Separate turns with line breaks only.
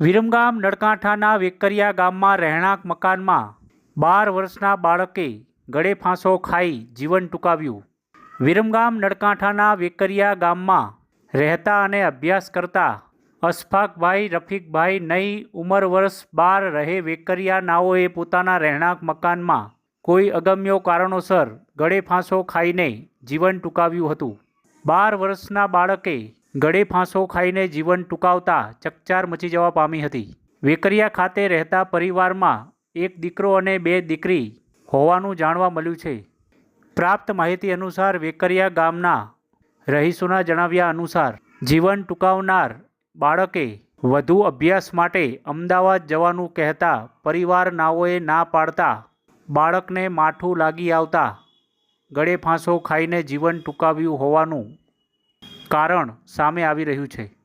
વિરમગામ નળકાંઠાના વેકરિયા ગામમાં રહેણાંક મકાનમાં બાર વર્ષના બાળકે ગળે ફાંસો ખાઈ જીવન ટૂંકાવ્યું. વિરમગામ નળકાંઠાના વેકરિયા ગામમાં રહેતા અને અભ્યાસ કરતા અશફાકભાઈ, રફીકભાઈ નઈ ઉંમર વર્ષ બાર રહે વેકરિયાનાઓએ પોતાના રહેણાંક મકાનમાં કોઈ અગમ્યો કારણોસર ગળે ફાંસો ખાઈને જીવન ટૂંકાવ્યું હતું. બાર વર્ષના બાળકે ગળે ફાંસો ખાઈને જીવન ટૂંકાવતા ચકચાર મચી જવા પામી હતી. વેકરિયા ખાતે રહેતા પરિવારમાં એક દીકરો અને બે દીકરી હોવાનું જાણવા મળ્યું છે. પ્રાપ્ત માહિતી અનુસાર વેકરિયા ગામના રહીશોના જણાવ્યા અનુસાર, જીવન ટૂંકાવનાર બાળકે વધુ અભ્યાસ માટે અમદાવાદ જવાનું કહેતા પરિવારનાઓએ ના પાડતા બાળકને માઠું લાગી આવતા ગળે ફાંસો ખાઈને જીવન ટૂંકાવ્યું હોવાનું કારણ સામે આવી રહ્યું છે.